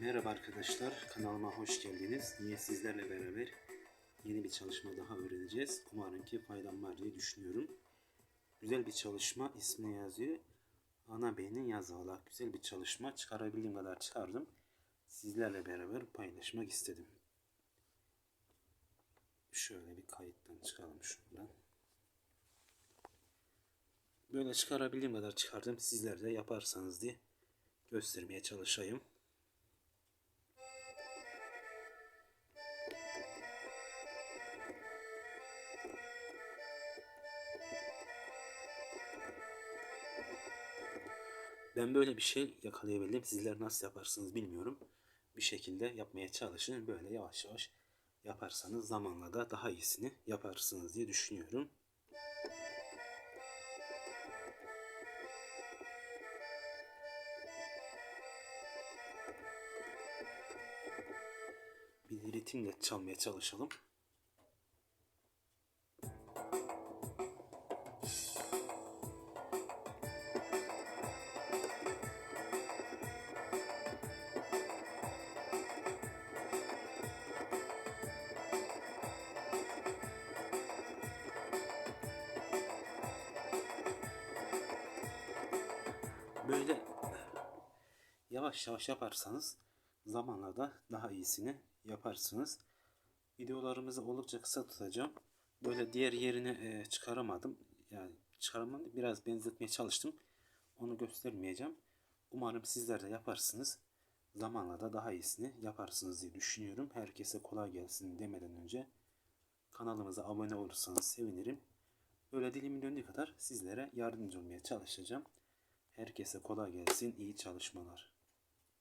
Merhaba arkadaşlar, kanalıma hoş geldiniz. Yine sizlerle beraber yeni bir çalışma daha öğreneceğiz. Umarım ki faydam var diye düşünüyorum. Güzel bir çalışma ismi yazıyor. Ana beynin yaz. Güzel bir çalışma. Çıkarabildiğim kadar çıkardım. Sizlerle beraber paylaşmak istedim. Şöyle bir kayıttan çıkalım şundan. Böyle çıkarabildiğim kadar çıkardım. Sizler de yaparsanız diye göstermeye çalışayım. Ben böyle bir şey yakalayabildim. Sizler nasıl yaparsınız bilmiyorum. Bir şekilde yapmaya çalışın. Böyle yavaş yavaş yaparsanız zamanla da daha iyisini yaparsınız diye düşünüyorum. Bir ritimle çalmaya çalışalım. Yavaş yavaş yaparsanız zamanla da daha iyisini yaparsınız. Videolarımızı oldukça kısa tutacağım. Böyle diğer yerine e, çıkaramadım. Yani çıkaramadım. Biraz benzetmeye çalıştım. Onu göstermeyeceğim. Umarım sizler de yaparsınız. Zamanla da daha iyisini yaparsınız diye düşünüyorum. Herkese kolay gelsin demeden önce kanalımıza abone olursanız sevinirim. Böyle dilimin döndüğü kadar sizlere yardımcı olmaya çalışacağım. Herkese kolay gelsin, iyi çalışmalar.